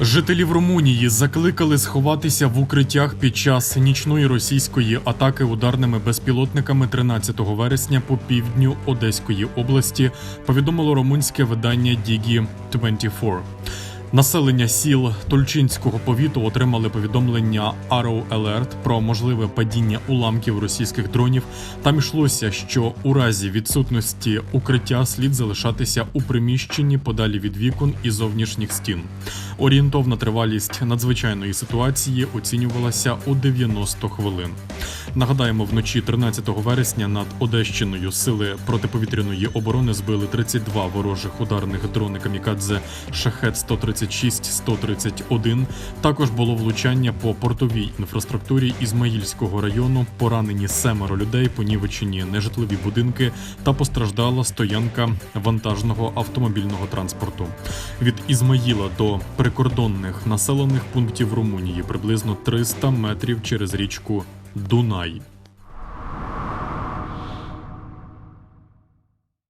Жителів Румунії закликали сховатися в укриттях під час нічної російської атаки ударними безпілотниками 13 вересня по півдню Одеської області. Повідомило румунське видання Дігі 24 Населення сіл Тульчинського повіту отримали повідомлення Arrow Alert про можливе падіння уламків російських дронів. Там йшлося, що у разі відсутності укриття слід залишатися у приміщенні подалі від вікон і зовнішніх стін. Орієнтовна тривалість надзвичайної ситуації оцінювалася у 90 хвилин. Нагадаємо, вночі 13 вересня над Одещиною сили протиповітряної оборони збили 32 ворожих ударних дрони камікадзе Шахет 136 131 Також було влучання по портовій інфраструктурі Ізмаїльського району. Поранені семеро людей, понівечені нежитлові будинки та постраждала стоянка вантажного автомобільного транспорту. Від Ізмаїла до прикордонних населених пунктів Румунії приблизно 300 метрів через річку Дунай.